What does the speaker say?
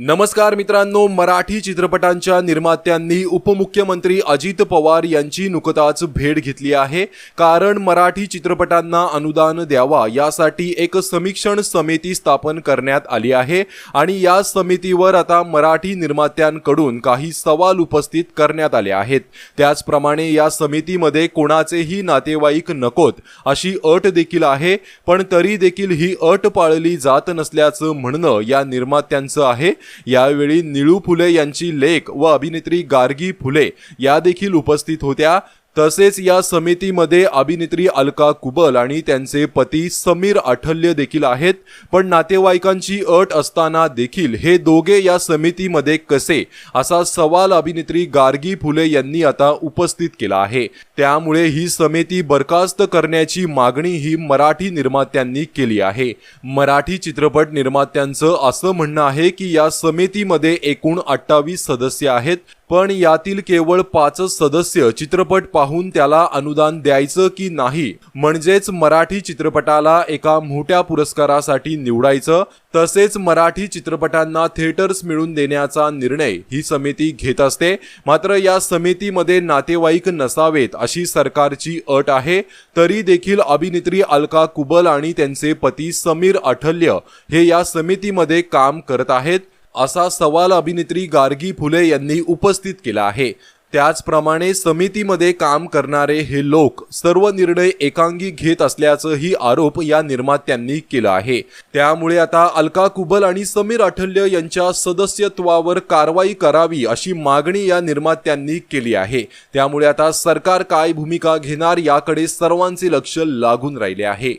नमस्कार मित्रांनो मराठी चित्रपटांच्या निर्मात्यांनी उपमुख्यमंत्री अजित पवार यांची नुकताच भेट घेतली आहे. कारण मराठी चित्रपटांना अनुदान द्यावा यासाठी एक समीक्षण समिती स्थापन करण्यात आली आहे. आणि या समितीवर आता मराठी निर्मात्यांकडून काही सवाल उपस्थित करण्यात आले आहेत. त्याचप्रमाणे या समितीमध्ये कोणाचेही नातेवाईक नकोत अशी अट देखील आहे. पण तरी देखील ही अट पाळली जात नसल्याचं म्हणणं या निर्मात्यांचं आहे. यावेळी निळू फुले यांची लेख व अभिनेत्री गार्गी फुले या देखील उपस्थित होत्या. तसेच या समितीमध्ये अभिनेत्री अलका कुबल आणि त्यांचे पती समीर आठल्य देखील आहेत. पण नातेवाईकांची अट असताना देखील हे दोघे या समितीमध्ये कसे? असा सवाल अभिनेत्री गार्गी फुले यांनी आता उपस्थित केला आहे. त्यामुळे ही समिती बरखास्त करण्याची मागणी ही मराठी निर्मात्यांनी केली आहे. मराठी चित्रपट निर्मात्यांचं असं म्हणणं आहे की या समितीमध्ये एकूण अठ्ठावीस सदस्य आहेत. पण यातील केवळ पाचच सदस्य चित्रपट पाहून त्याला अनुदान द्यायचं की नाही म्हणजेच मराठी चित्रपटाला एका मोठ्या पुरस्कारासाठी निवडायचं तसेच मराठी चित्रपटांना थिएटर्स मिळून देण्याचा निर्णय ही समिती घेत असते. मात्र या समितीमध्ये नातेवाईक नसावेत अशी सरकारची अट आहे. तरी देखील अभिनेत्री अलका कुबल आणि त्यांचे पती समीर अठल्य हे या समितीमध्ये काम करत आहेत असा सवाल अभिनेत्री गार्गी फुले यांनी उपस्थित केला आहे. त्याचप्रमाणे समितीमध्ये काम करणारे हे लोक सर्व निर्णय एकांगी घेत असल्याचंही आरोप या निर्मात्यांनी केला आहे. त्यामुळे आता अलका कुबल आणि समीर आठल्य यांच्या सदस्यत्वावर कारवाई करावी अशी मागणी या निर्मात्यांनी केली आहे. त्यामुळे आता सरकार काय भूमिका घेणार याकडे सर्वांचे लक्ष लागून राहिले आहे.